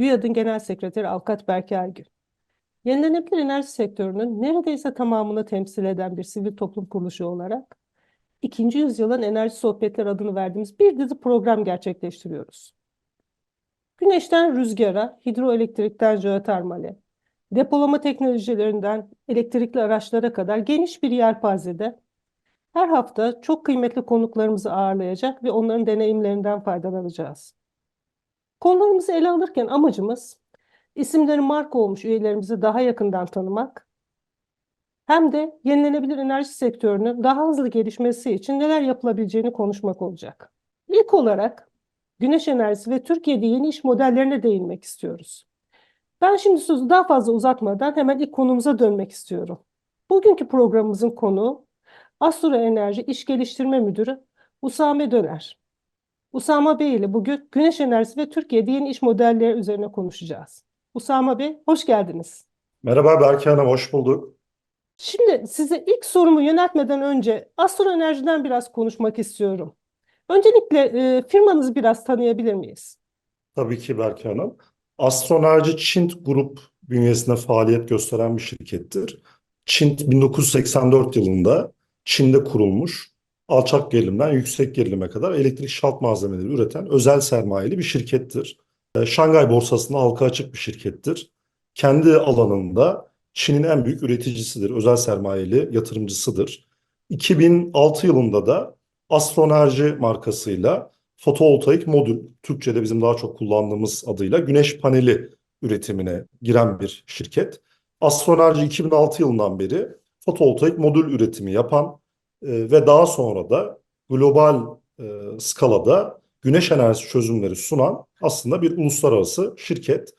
GÜYAD'ın Genel Sekreteri Avukat Berke Aygün. Yenilenebilir enerji sektörünün neredeyse tamamını temsil eden bir sivil toplum kuruluşu olarak ikinci yüzyılın enerji sohbetleri adını verdiğimiz bir dizi program gerçekleştiriyoruz. Güneşten rüzgara, hidroelektrikten jeotermale, depolama teknolojilerinden elektrikli araçlara kadar geniş bir yelpazede her hafta çok kıymetli konuklarımızı ağırlayacak ve onların deneyimlerinden faydalanacağız. Konularımızı ele alırken amacımız isimleri marka olmuş üyelerimizi daha yakından tanımak, hem de yenilenebilir enerji sektörünün daha hızlı gelişmesi için neler yapılabileceğini konuşmak olacak. İlk olarak güneş enerjisi ve Türkiye'de yeni iş modellerine değinmek istiyoruz. Ben şimdi sözü daha fazla uzatmadan hemen ilk konumuza dönmek istiyorum. Bugünkü programımızın konuğu Astro Enerji İş Geliştirme Müdürü Usame Döner. Usama Bey ile bugün güneş enerjisi ve Türkiye'de yeni iş modelleri üzerine konuşacağız. Usama Bey, hoş geldiniz. Merhaba Berke Hanım, hoş bulduk. Şimdi size ilk sorumu yöneltmeden önce Astro Enerji'den biraz konuşmak istiyorum. Öncelikle e, firmanızı biraz tanıyabilir miyiz? Tabii ki Berke Hanım. Astroenerji Çint Grup bünyesinde faaliyet gösteren bir şirkettir. Çint 1984 yılında Çin'de kurulmuş, alçak gerilimden yüksek gerilime kadar elektrik şalt malzemeleri üreten özel sermayeli bir şirkettir. E, Şangay borsasında halka açık bir şirkettir. Kendi alanında Çin'in en büyük üreticisidir, özel sermayeli yatırımcısıdır. 2006 yılında da Astroenerji markasıyla fotovoltaik modül, Türkçe'de bizim daha çok kullandığımız adıyla güneş paneli üretimine giren bir şirket. Astroenerji 2006 yılından beri fotovoltaik modül üretimi yapan e, ve daha sonra da global e, skalada güneş enerjisi çözümleri sunan aslında bir uluslararası şirket.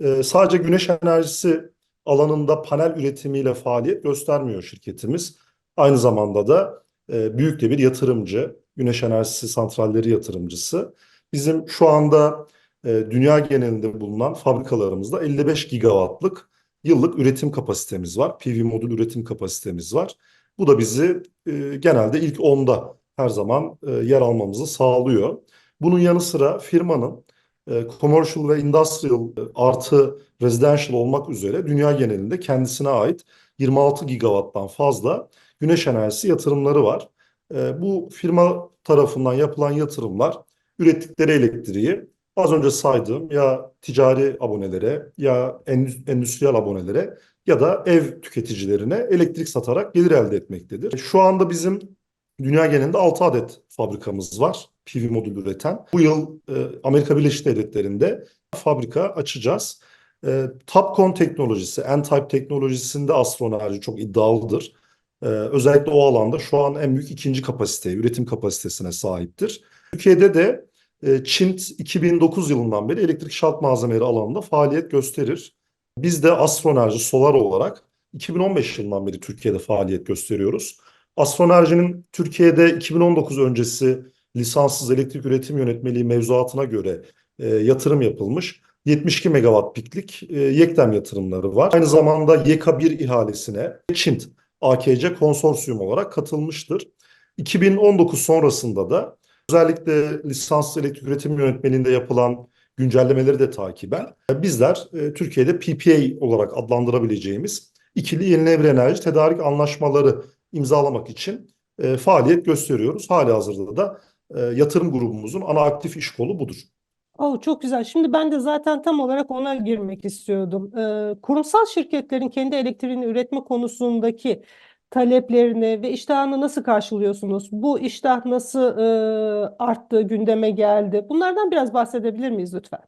E, sadece güneş enerjisi alanında panel üretimiyle faaliyet göstermiyor şirketimiz. Aynı zamanda da e, büyük de bir yatırımcı, güneş enerjisi santralleri yatırımcısı. Bizim şu anda e, dünya genelinde bulunan fabrikalarımızda 55 gigawattlık yıllık üretim kapasitemiz var. PV modül üretim kapasitemiz var. Bu da bizi e, genelde ilk 10'da her zaman e, yer almamızı sağlıyor. Bunun yanı sıra firmanın e, commercial ve industrial e, artı residential olmak üzere dünya genelinde kendisine ait 26 gigawatttan fazla güneş enerjisi yatırımları var. E, bu firma tarafından yapılan yatırımlar ürettikleri elektriği az önce saydığım ya ticari abonelere ya endüstriyel abonelere ya da ev tüketicilerine elektrik satarak gelir elde etmektedir. Şu anda bizim dünya genelinde 6 adet fabrikamız var PV modül üreten. Bu yıl e, Amerika Birleşik Devletleri'nde fabrika açacağız. E, Topcon teknolojisi, N-Type teknolojisinde Astroenerji çok iddialıdır. E, özellikle o alanda şu an en büyük ikinci kapasiteye, üretim kapasitesine sahiptir. Türkiye'de de e, Çint 2009 yılından beri elektrik şalt malzemeleri alanında faaliyet gösterir. Biz de Astroenerji Solar olarak 2015 yılından beri Türkiye'de faaliyet gösteriyoruz. Astroenerji'nin Türkiye'de 2019 öncesi lisanssız elektrik üretim yönetmeliği mevzuatına göre e, yatırım yapılmış. 72 megawatt piklik e, yektem yatırımları var. Aynı zamanda YK1 ihalesine Çint AKC konsorsiyum olarak katılmıştır. 2019 sonrasında da özellikle lisanslı elektrik üretim yönetmeliğinde yapılan güncellemeleri de takiben bizler e, Türkiye'de PPA olarak adlandırabileceğimiz ikili yenilenebilir enerji tedarik anlaşmaları imzalamak için e, faaliyet gösteriyoruz. Hali hazırda da e, yatırım grubumuzun ana aktif iş kolu budur. Oh, çok güzel. Şimdi ben de zaten tam olarak ona girmek istiyordum. Ee, kurumsal şirketlerin kendi elektriğini üretme konusundaki taleplerini ve iştahını nasıl karşılıyorsunuz? Bu iştah nasıl e, arttı, gündeme geldi? Bunlardan biraz bahsedebilir miyiz lütfen?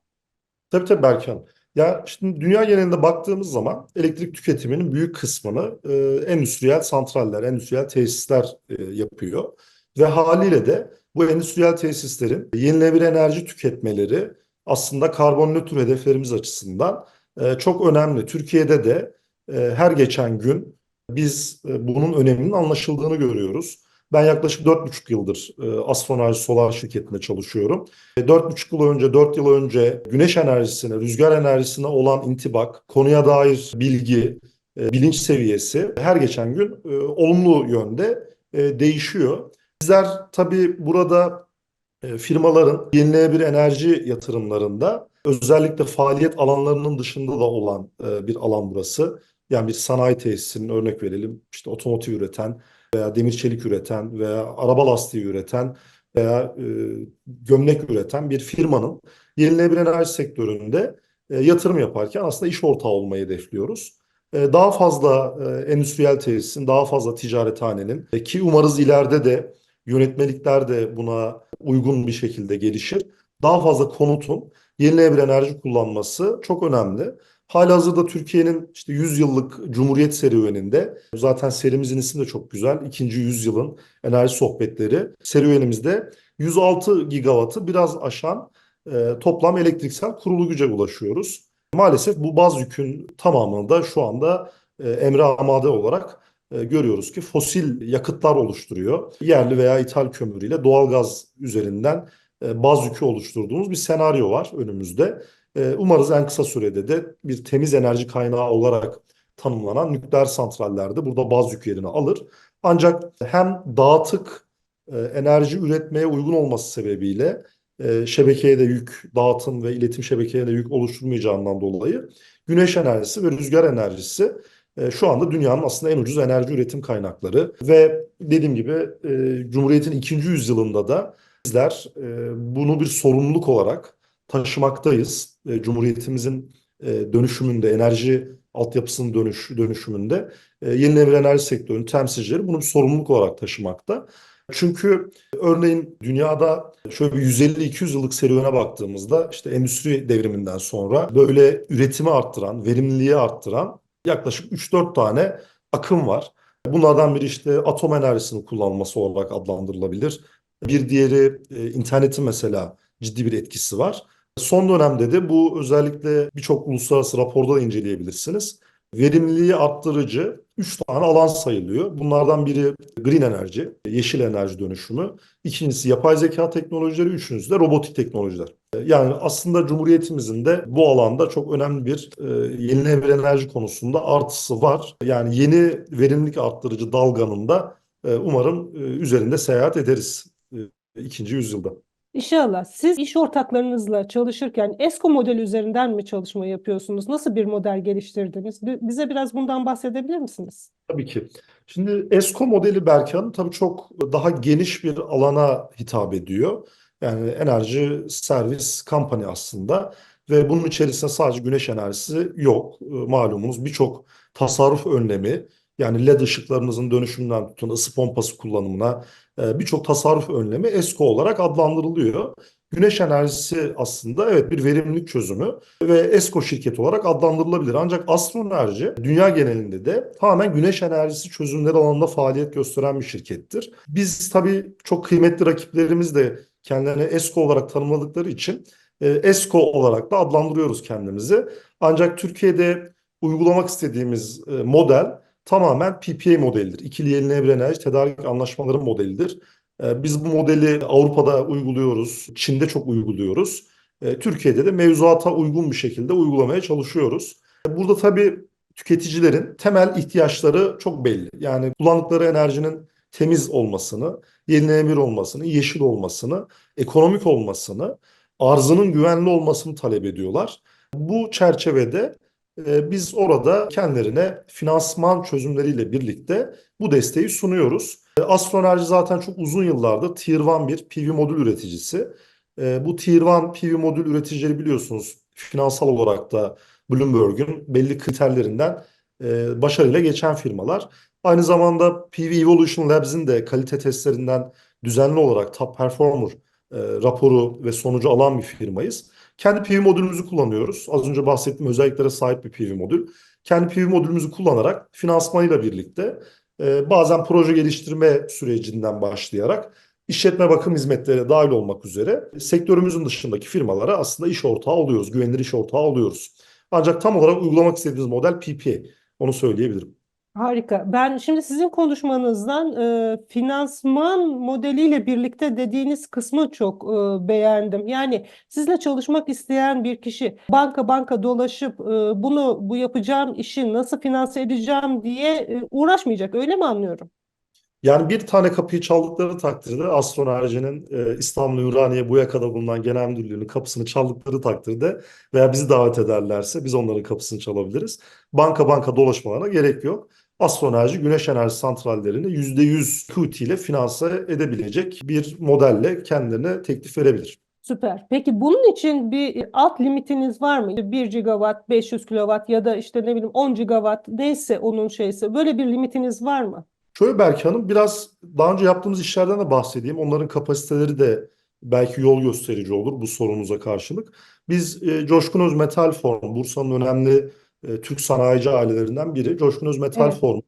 Tabii tabii Berkan. Ya şimdi dünya genelinde baktığımız zaman elektrik tüketiminin büyük kısmını e, endüstriyel santraller, endüstriyel tesisler e, yapıyor. Ve haliyle de bu endüstriyel tesislerin yenilenebilir enerji tüketmeleri aslında karbon nötr hedeflerimiz açısından e, çok önemli. Türkiye'de de e, her geçen gün biz e, bunun öneminin anlaşıldığını görüyoruz. Ben yaklaşık 4,5 yıldır e, Astroenerji Solar şirketinde çalışıyorum. E, 4,5 yıl önce, 4 yıl önce güneş enerjisine, rüzgar enerjisine olan intibak, konuya dair bilgi, e, bilinç seviyesi her geçen gün e, olumlu yönde e, değişiyor. Bizler tabii burada e, firmaların yenilenebilir enerji yatırımlarında özellikle faaliyet alanlarının dışında da olan e, bir alan burası. Yani bir sanayi tesisinin örnek verelim işte otomotiv üreten veya demir çelik üreten veya araba lastiği üreten veya e, gömlek üreten bir firmanın yenilenebilir enerji sektöründe e, yatırım yaparken aslında iş ortağı olmayı hedefliyoruz. E, daha fazla e, endüstriyel tesisin, daha fazla ticarethanenin e, ki umarız ileride de yönetmelikler de buna uygun bir şekilde gelişir. Daha fazla konutun yenilenebilir enerji kullanması çok önemli. Halihazırda Türkiye'nin işte 100 yıllık Cumhuriyet serüveninde zaten serimizin ismi de çok güzel. İkinci yüzyılın enerji sohbetleri serüvenimizde 106 gigawattı biraz aşan e, toplam elektriksel kurulu güce ulaşıyoruz. Maalesef bu baz yükün tamamını da şu anda e, emre amade olarak e, görüyoruz ki fosil yakıtlar oluşturuyor. Yerli veya ithal kömürüyle doğalgaz üzerinden e, baz yükü oluşturduğumuz bir senaryo var önümüzde. E, umarız en kısa sürede de bir temiz enerji kaynağı olarak tanımlanan nükleer santraller de burada baz yük yerini alır. Ancak hem dağıtık e, enerji üretmeye uygun olması sebebiyle e, şebekeye de yük, dağıtım ve iletim şebekeye de yük oluşturmayacağından dolayı güneş enerjisi ve rüzgar enerjisi e, şu anda dünyanın aslında en ucuz enerji üretim kaynakları ve dediğim gibi Cumhuriyet'in ikinci yüzyılında da bizler bunu bir sorumluluk olarak taşımaktayız. E, Cumhuriyetimizin e, dönüşümünde, enerji altyapısının dönüş, dönüşümünde e, yenilenebilir enerji sektörünün temsilcileri bunu bir sorumluluk olarak taşımakta. Çünkü örneğin dünyada şöyle bir 150-200 yıllık serüvene baktığımızda işte endüstri devriminden sonra böyle üretimi arttıran, verimliliği arttıran yaklaşık 3-4 tane akım var. Bunlardan biri işte atom enerjisini kullanılması olarak adlandırılabilir. Bir diğeri e, internetin mesela ciddi bir etkisi var. Son dönemde de bu özellikle birçok uluslararası raporda da inceleyebilirsiniz. Verimliliği arttırıcı 3 tane alan sayılıyor. Bunlardan biri green enerji, yeşil enerji dönüşümü. İkincisi yapay zeka teknolojileri, üçüncüsü de robotik teknolojiler. Yani aslında Cumhuriyetimizin de bu alanda çok önemli bir e, yenilenebilir enerji konusunda artısı var. Yani yeni verimlilik arttırıcı dalganın da e, umarım e, üzerinde seyahat ederiz e, ikinci yüzyılda. İnşallah. Siz iş ortaklarınızla çalışırken ESCO modeli üzerinden mi çalışma yapıyorsunuz? Nasıl bir model geliştirdiniz? Bi- Bize biraz bundan bahsedebilir misiniz? Tabii ki. Şimdi ESCO modeli Berke Hanım tabii çok daha geniş bir alana hitap ediyor. Yani enerji servis company aslında ve bunun içerisinde sadece güneş enerjisi yok. E, Malumunuz birçok tasarruf önlemi yani LED ışıklarınızın dönüşümünden tutun ısı pompası kullanımına birçok tasarruf önlemi ESCO olarak adlandırılıyor. Güneş enerjisi aslında evet bir verimlilik çözümü ve ESCO şirketi olarak adlandırılabilir. Ancak Astroenerji dünya genelinde de tamamen güneş enerjisi çözümleri alanında faaliyet gösteren bir şirkettir. Biz tabii çok kıymetli rakiplerimiz de kendilerini ESCO olarak tanımladıkları için e, ESCO olarak da adlandırıyoruz kendimizi. Ancak Türkiye'de uygulamak istediğimiz e, model tamamen PPA modelidir. İkili yenilenebilir enerji tedarik anlaşmaları modelidir. E, Biz bu modeli Avrupa'da uyguluyoruz, Çin'de çok uyguluyoruz. E, Türkiye'de de mevzuata uygun bir şekilde uygulamaya çalışıyoruz. Burada tabii tüketicilerin temel ihtiyaçları çok belli. Yani kullandıkları enerjinin temiz olmasını, yenilenebilir olmasını, yeşil olmasını, ekonomik olmasını, arzının güvenli olmasını talep ediyorlar. Bu çerçevede biz orada kendilerine finansman çözümleriyle birlikte bu desteği sunuyoruz. E, Astroenerji zaten çok uzun yıllardır Tier 1 bir PV modül üreticisi. E, Bu Tier 1 PV modül üreticileri biliyorsunuz finansal olarak da Bloomberg'un belli kriterlerinden e, başarıyla geçen firmalar. Aynı zamanda PV Evolution Labs'in de kalite testlerinden düzenli olarak top performer e, raporu ve sonucu alan bir firmayız. Kendi PV modülümüzü kullanıyoruz. Az önce bahsettiğim özelliklere sahip bir PV modül. Kendi PV modülümüzü kullanarak finansmanıyla birlikte e, bazen proje geliştirme sürecinden başlayarak işletme bakım hizmetleri dahil olmak üzere sektörümüzün dışındaki firmalara aslında iş ortağı oluyoruz, güvenilir iş ortağı oluyoruz. Ancak tam olarak uygulamak istediğimiz model PPA. Onu söyleyebilirim. Harika. Ben şimdi sizin konuşmanızdan e, finansman modeliyle birlikte dediğiniz kısmı çok e, beğendim. Yani sizle çalışmak isteyen bir kişi banka banka dolaşıp e, bunu bu yapacağım işi nasıl finanse edeceğim diye e, uğraşmayacak. Öyle mi anlıyorum? Yani bir tane kapıyı çaldıkları takdirde Astroenerji'nin e, İstanbul Ümraniye bu yakada bulunan genel müdürlüğünün kapısını çaldıkları takdirde veya bizi davet ederlerse biz onların kapısını çalabiliriz. Banka banka dolaşmalarına gerek yok. Astroenerji güneş enerji santrallerini %100 QT ile finanse edebilecek bir modelle kendilerine teklif verebilir. Süper. Peki bunun için bir alt limitiniz var mı? 1 gigawatt, 500 kilowatt ya da işte ne bileyim 10 gigawatt neyse onun şeysi. Böyle bir limitiniz var mı? Şöyle Berke Hanım biraz daha önce yaptığımız işlerden de bahsedeyim. Onların kapasiteleri de belki yol gösterici olur bu sorunuza karşılık. Biz e, Coşkun Öz Metal Form, Bursa'nın önemli e, Türk sanayici ailelerinden biri. Coşkun Öz Metal Evet. Form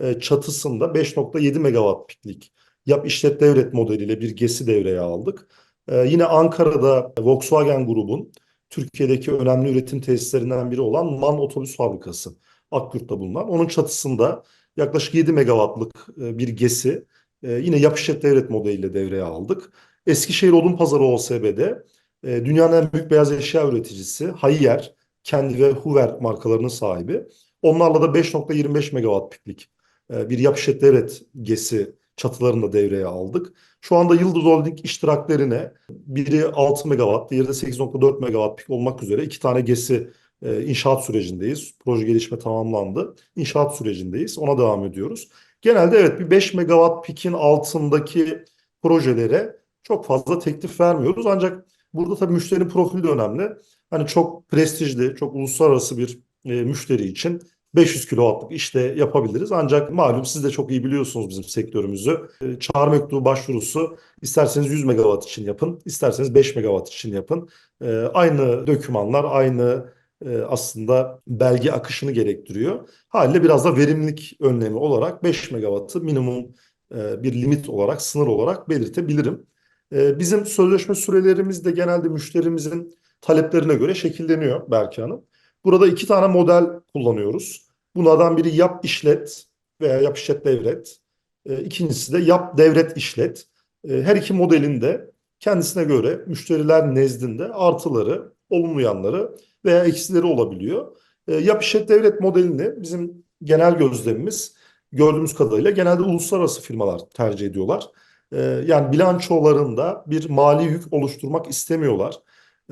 e, çatısında 5.7 megawatt piklik yap işlet devret modeliyle bir GES'i devreye aldık. E, yine Ankara'da Volkswagen grubun Türkiye'deki önemli üretim tesislerinden biri olan MAN Otobüs Fabrikası Akyurt'ta bulunan. Onun çatısında yaklaşık 7 megawattlık e, bir GES'i e, yine yap işlet devret modeliyle devreye aldık. Eskişehir Odunpazarı OSB'de e, dünyanın en büyük beyaz eşya üreticisi Haier, kendi ve Hoover markalarının sahibi. Onlarla da 5.25 megawatt piklik e, bir yap işlet devret GES'i çatılarını devreye aldık. Şu anda Yıldız Holding iştiraklerine biri 6 megawatt, diğeri de 8.4 megawatt pik olmak üzere iki tane GES'i e, inşaat sürecindeyiz. Proje gelişme tamamlandı. İnşaat sürecindeyiz. Ona devam ediyoruz. Genelde evet bir 5 megawatt pikin altındaki projelere çok fazla teklif vermiyoruz. Ancak burada tabii müşterinin profili de önemli. Hani çok prestijli, çok uluslararası bir e, müşteri için 500 kilowattlık işte yapabiliriz. Ancak malum siz de çok iyi biliyorsunuz bizim sektörümüzü. E, çağrı mektubu başvurusu isterseniz 100 megawatt için yapın, isterseniz 5 megawatt için yapın. E, aynı dokümanlar, aynı e, aslında belge akışını gerektiriyor. Haliyle biraz da verimlilik önlemi olarak 5 megawattı minimum e, bir limit olarak, sınır olarak belirtebilirim. E, bizim sözleşme sürelerimiz de genelde müşterimizin taleplerine göre şekilleniyor Berke Hanım. Burada iki tane model kullanıyoruz. Bunlardan biri yap işlet veya yap işlet devret. E, ikincisi de yap devret işlet. E, her iki modelin de kendisine göre müşteriler nezdinde artıları, olumlu yanları veya eksileri olabiliyor. Yap işlet devlet modelini bizim genel gözlemimiz gördüğümüz kadarıyla genelde uluslararası firmalar tercih ediyorlar. E, yani bilançolarında bir mali yük oluşturmak istemiyorlar.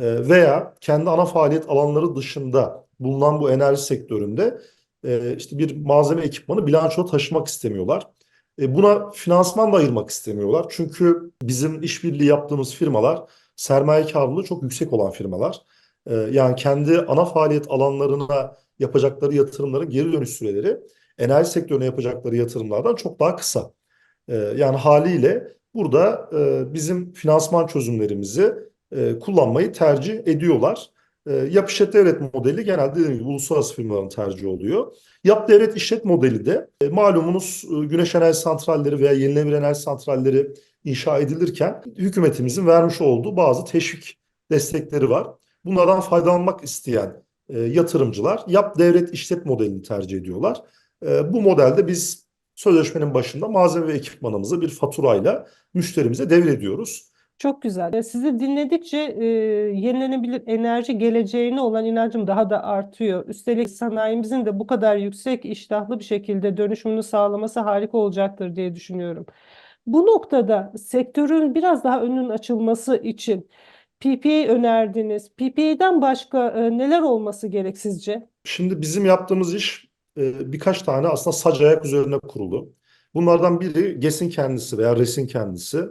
E, veya kendi ana faaliyet alanları dışında bulunan bu enerji sektöründe e, işte bir malzeme ekipmanı bilançoya taşımak istemiyorlar. E, buna finansman da ayırmak istemiyorlar. Çünkü bizim işbirliği yaptığımız firmalar sermaye karlılığı çok yüksek olan firmalar. E, yani kendi ana faaliyet alanlarına yapacakları yatırımların geri dönüş süreleri enerji sektörüne yapacakları yatırımlardan çok daha kısa. E, yani haliyle burada e, bizim finansman çözümlerimizi e, kullanmayı tercih ediyorlar. E, yap işlet devlet modeli genelde dediğim gibi uluslararası firmaların tercihi oluyor. Yap devlet işlet modeli de e, malumunuz güneş enerji santralleri veya yenilenebilir enerji santralleri inşa edilirken hükümetimizin vermiş olduğu bazı teşvik destekleri var. Bunlardan faydalanmak isteyen yatırımcılar yap devlet işlet modelini tercih ediyorlar. Bu modelde biz sözleşmenin başında malzeme ve ekipmanımızı bir faturayla müşterimize devrediyoruz. Çok güzel. E, Sizi dinledikçe e, yenilenebilir enerji geleceğine olan inancım daha da artıyor. Üstelik sanayimizin de bu kadar yüksek iştahlı bir şekilde dönüşümünü sağlaması harika olacaktır diye düşünüyorum. Bu noktada sektörün biraz daha önünün açılması için PPA önerdiniz. PPA'dan başka e, neler olması gerek sizce? Şimdi bizim yaptığımız iş e, birkaç tane aslında sac ayak üzerine kurulu. Bunlardan biri GES'in kendisi veya RES'in kendisi.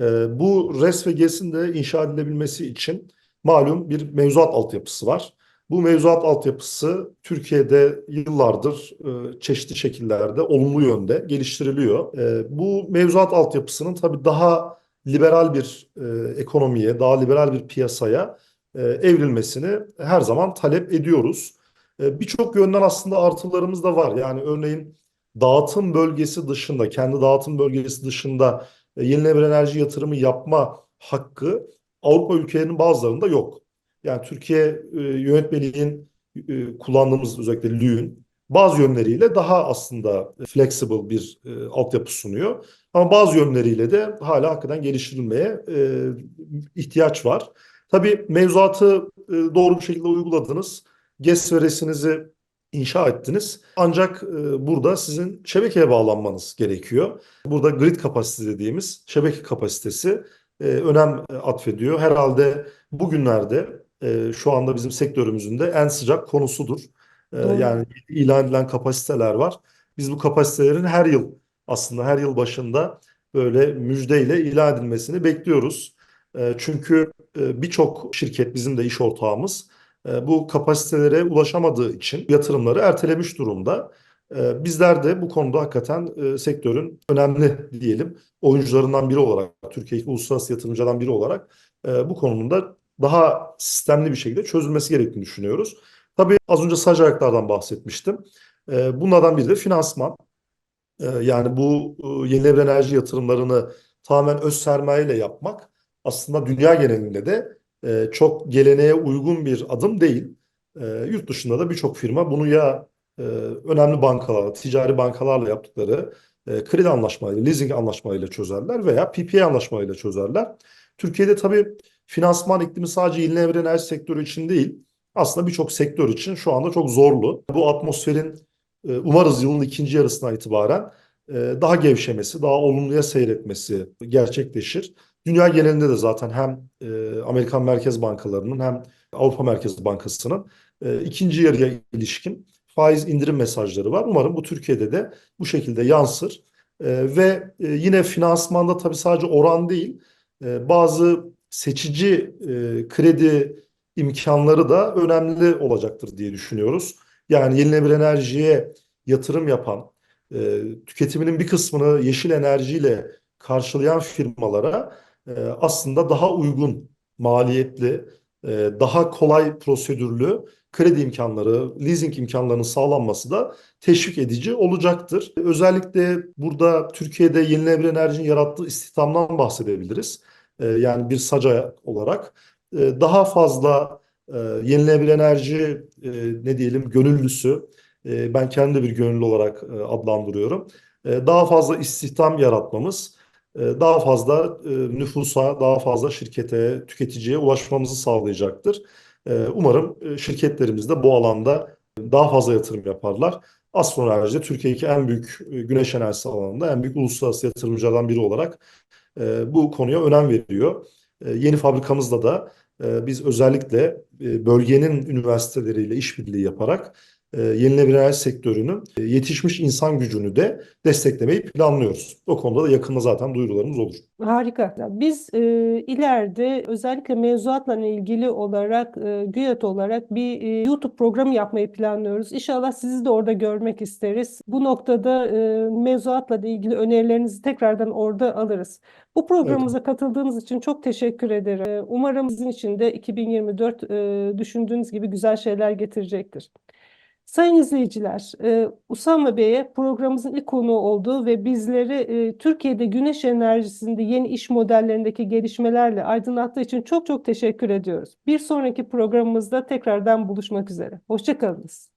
E, bu RES ve GES'in de inşa edilebilmesi için malum bir mevzuat altyapısı var. Bu mevzuat altyapısı Türkiye'de yıllardır e, çeşitli şekillerde olumlu yönde geliştiriliyor. Bu mevzuat altyapısının tabii daha liberal bir ekonomiye, daha liberal bir piyasaya evrilmesini her zaman talep ediyoruz. E, Birçok yönden aslında artılarımız da var. Yani örneğin dağıtım bölgesi dışında, kendi dağıtım bölgesi dışında e, yenilenebilir enerji yatırımı yapma hakkı Avrupa ülkelerinin bazılarında yok. Yani Türkiye e, yönetmeliğin kullandığımız özellikle LÜ'ün bazı yönleriyle daha aslında flexible bir e, altyapı sunuyor. Ama bazı yönleriyle de hala hakikaten geliştirilmeye e, ihtiyaç var. Tabii mevzuatı e, doğru bir şekilde uyguladınız. GES veresinizi inşa ettiniz. Ancak e, burada sizin şebekeye bağlanmanız gerekiyor. Burada grid kapasite dediğimiz şebeke kapasitesi e, önem e, atfediyor. Herhalde bugünlerde şu anda bizim sektörümüzün de en sıcak konusudur. Doğru. yani ilan edilen kapasiteler var. Biz bu kapasitelerin her yıl aslında her yıl başında böyle müjdeyle ilan edilmesini bekliyoruz. Çünkü birçok şirket bizim de iş ortağımız bu kapasitelere ulaşamadığı için yatırımları ertelemiş durumda. E, Bizler de bu konuda hakikaten e, sektörün önemli diyelim oyuncularından biri olarak, Türkiye'deki uluslararası yatırımcılardan biri olarak e, bu konunun da daha sistemli bir şekilde çözülmesi gerektiğini düşünüyoruz. Tabii az önce sadece ayaklardan bahsetmiştim. E, Bunlardan biri de finansman. Yani bu e, yenilenebilir enerji yatırımlarını tamamen öz sermayeyle yapmak aslında dünya genelinde de e, çok geleneğe uygun bir adım değil. E, Yurt dışında da birçok firma bunu ya e, önemli bankalarla, ticari bankalarla yaptıkları e, kredi anlaşmalarıyla, leasing anlaşmalarıyla çözerler veya PPA anlaşmalarıyla çözerler. Türkiye'de tabii finansman iklimi sadece yenilenebilir enerji sektörü için değil, aslında birçok sektör için şu anda çok zorlu. Bu atmosferin e, umarız yılın ikinci yarısına itibaren e, daha gevşemesi, daha olumluya seyretmesi gerçekleşir. Dünya genelinde de zaten hem e, Amerikan Merkez Bankalarının hem Avrupa Merkez Bankası'nın e, ikinci yarıya ilişkin faiz indirim mesajları var. Umarım bu Türkiye'de de bu şekilde yansır. E, ve e, yine finansmanda tabii sadece oran değil, e, bazı seçici e, kredi imkanları da önemli olacaktır diye düşünüyoruz. Yani yenilenebilir enerjiye yatırım yapan, e, tüketiminin bir kısmını yeşil enerjiyle karşılayan firmalara e, aslında daha uygun, maliyetli, e, daha kolay prosedürlü kredi imkanları, leasing imkanlarının sağlanması da teşvik edici olacaktır. Özellikle burada Türkiye'de yenilenebilir enerjinin yarattığı istihdamdan bahsedebiliriz. E, yani bir saca olarak e, daha fazla e, yenilenebilir enerji e, ne diyelim gönüllüsü, ben kendi bir gönüllü olarak adlandırıyorum. Daha fazla istihdam yaratmamız, daha fazla e, nüfusa, daha fazla şirkete, tüketiciye ulaşmamızı sağlayacaktır. E, umarım e, şirketlerimiz de bu alanda daha fazla yatırım yaparlar. Astroenerji Türkiye'deki en büyük e, güneş enerjisi alanında en büyük uluslararası yatırımcılardan biri olarak e, bu konuya önem veriyor. E, yeni fabrikamızda da e, biz özellikle e, bölgenin üniversiteleriyle işbirliği yaparak e, yenilenebilir enerji sektörünün e, yetişmiş insan gücünü de desteklemeyi planlıyoruz. O konuda da yakında zaten duyurularımız olur. Harika. Biz e, ileride özellikle mevzuatla ilgili olarak e, GÜYAT olarak bir e, YouTube programı yapmayı planlıyoruz. İnşallah sizi de orada görmek isteriz. Bu noktada e, mevzuatla ilgili önerilerinizi tekrardan orada alırız. Bu programımıza katıldığınız için çok teşekkür ederim. E, Umarım sizin için de 2024 e, düşündüğünüz gibi güzel şeyler getirecektir. Sayın izleyiciler, e, Usama Bey'e programımızın ilk konuğu olduğu ve bizleri e, Türkiye'de güneş enerjisinde yeni iş modellerindeki gelişmelerle aydınlattığı için çok çok teşekkür ediyoruz. Bir sonraki programımızda tekrardan buluşmak üzere. Hoşça kalınız.